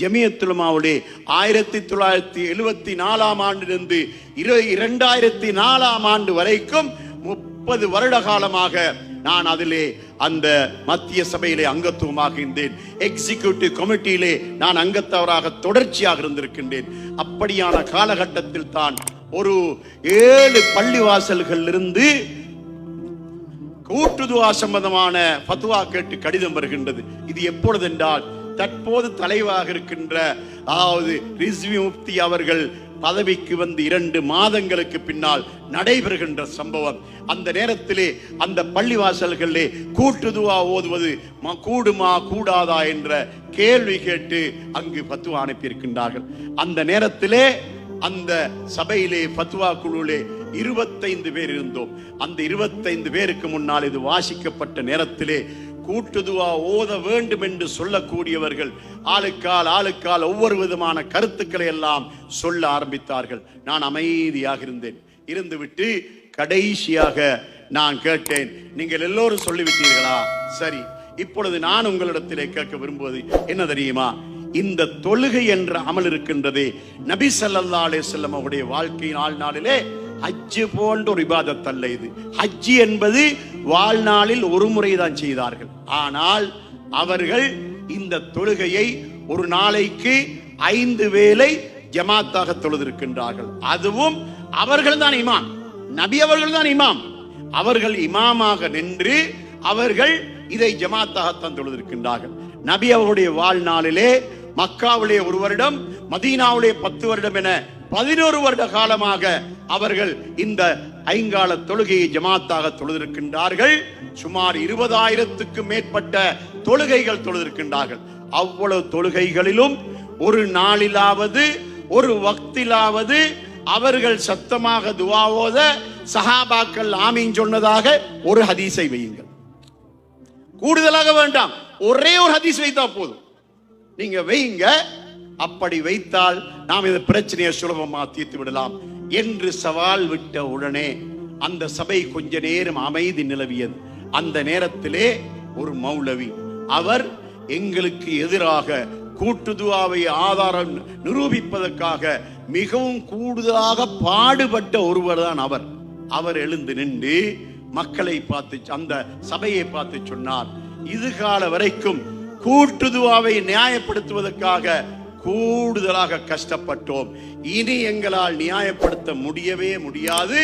ஜமியத்துலமாவுடைய ஆயிரத்தி தொள்ளாயிரத்தி எழுபத்தி நாலாம் ஆண்டிலிருந்து இரு இரண்டாயிரத்தி நாலாம் ஆண்டு வரைக்கும் முப்பது வருட காலமாக நான் அதிலே அந்த மத்திய சபையிலே அங்கத்துவமாக இருந்தேன். எக்ஸிக்யூட்டிவ் கமிட்டியிலே நான் அங்கத்தவராக தொடர்ச்சியாக இருந்திருக்கின்றேன். அப்படியான காலகட்டத்தில் தான் ஒரு ஏழு பள்ளிவாசல்கள் இருந்து கூட்டுதுவா சம்பந்தமான பத்துவா கேட்டு கடிதம் வருகின்றது. இது எப்பொழுது என்றால் தற்போது தலைவராக இருக்கின்ற அதாவது ரிஸ்வி முப்தி அவர்கள் பதவிக்கு வந்து இரண்டு மாதங்களுக்கு பின்னால் நடைபெறுகின்ற சம்பவம். அந்த நேரத்திலே அந்த பள்ளிவாசல்களிலே கூட்டுதுவா ஓதுவது கூடுமா கூடாதா என்ற கேள்வி கேட்டு அங்கு பத்துவா அனுப்பியிருக்கின்றார்கள். அந்த நேரத்திலே அந்த சபையிலே பத்துவா குழுவிலே இருபத்தைந்து பேர் இருந்தோம். அந்த இருபத்தைந்து பேருக்கு முன்னால் இது வாசிக்கப்பட்ட நேரத்திலே கூட்டுதுவா ஓத வேண்டும் என்று சொல்லக்கூடியவர்கள் ஆளுக்கால் ஆளுக்கால் ஒவ்வொரு விதமான கருத்துக்களை எல்லாம் சொல்ல ஆரம்பித்தார்கள். நான் அமைதியாக இருந்தேன். இருந்துவிட்டு கடைசியாக நான் கேட்டேன். நீங்கள் எல்லோரும் சொல்லிவிட்டீர்களா? சரி. இப்பொழுது நான் உங்களிடத்திலே கேட்க விரும்புவது என்ன தெரியுமா? இந்த தொழுகை என்ற அமல் இருக்கின்றதே நபி சல்லா அலே செல்லம் அவருடைய வாழ்க்கையின் வாழ்நாளிலே ஹஜ்ஜு போன்ற ஒரு இபாதத் அல்ல இது. ஹஜ்ஜி என்பது வாழ்நாளில் ஒரு முறை தான் செய்தார்கள். ஆனால் அவர்கள் இந்த தொழுகையை ஒரு நாளைக்கு ஐந்து வேளை ஜமாத்தாக தொழுதிருக்கின்றார்கள். அதுவும் அவர்கள் தான் இமாம். நபி அவர்கள் தான் இமாம். அவர்கள் இமாமாக நின்று அவர்கள் இதை ஜமாத்தாகத்தான் தொழுதிருக்கின்றார்கள். நபி அவருடைய வாழ்நாளிலே மக்காவிலே ஒரு வருடம் மதீனாவிலே பத்து வருடம் என பதினோரு வருட காலமாக அவர்கள் இந்த ஐங்கால தொழுகையை ஜமாத்தாக தொழுதிருக்கின்றார்கள். சுமார் இருபதாயிரத்துக்கும் மேற்பட்ட தொழுகைகள் தொழுதிருக்கின்றார்கள். அவ்வளவு தொழுகைகளிலும் ஒரு நாளிலாவது ஒரு வக்திலாவது அவர்கள் சத்தமாக துவாவோத சஹாபாக்கள் ஆமீன் சொன்னதாக ஒரு ஹதீஸை வையுங்கள். கூடுதலாக வேண்டாம் ஒரே ஒரு ஹதீஸ் வைத்தா போதும். நீங்க வைங்க அப்படி வைத்தால் நாம் இந்த பிரச்சனையை சுலபமா தீர்த்து விடலாம் என்று சவால் விட்ட உடனே அந்த சபை கொஞ்ச நேரம் அமைதி நிலவியது. அந்த நேரத்திலே ஒரு மௌலவி அவர் எங்களுக்கு எதிராக கூட்டுதுவாவை ஆதாரம் நிரூபிப்பதற்காக மிகவும் கூடுதலாக பாடுபட்ட ஒருவர் தான் அவர். அவர் எழுந்து நின்று மக்களை பார்த்து அந்த சபையை பார்த்து சொன்னார். இது கால வரைக்கும் கூட்டுதுவாவை நியாயப்படுத்துவதற்காக கூடுதலாக கஷ்டப்பட்டோம். இனி எங்களால் நியாயப்படுத்த முடியவே முடியாது.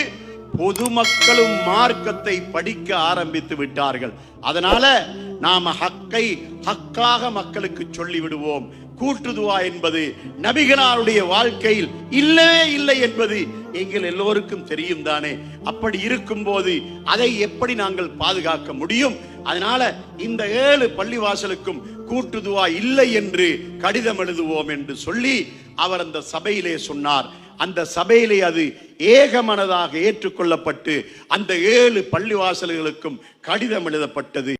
பொதுமக்களும் மார்க்கத்தை படிக்க ஆரம்பித்து விட்டார்கள். அதனால நாம ஹக்கை ஹக்காக மக்களுக்கு சொல்லிவிடுவோம். கூட்டுதுவா என்பது நபிகளாருடைய வாழ்க்கையில் இல்லவே இல்லை என்பது எங்கள் எல்லோருக்கும் தெரியும் தானே. அப்படி இருக்கும்போது அதை எப்படி நாங்கள் பாதுகாக்க முடியும்? அதனால இந்த ஏழு பள்ளிவாசலுக்கும் கூட்டுதுவா இல்லை என்று கடிதம் எழுதுவோம் என்று சொல்லி அவர் அந்த சபையிலே சொன்னார். அந்த சபையிலே அது ஏகமனதாக ஏற்றுக்கொள்ளப்பட்டு அந்த ஏழு பள்ளிவாசல்களுக்கும் கடிதம் எழுதப்பட்டது.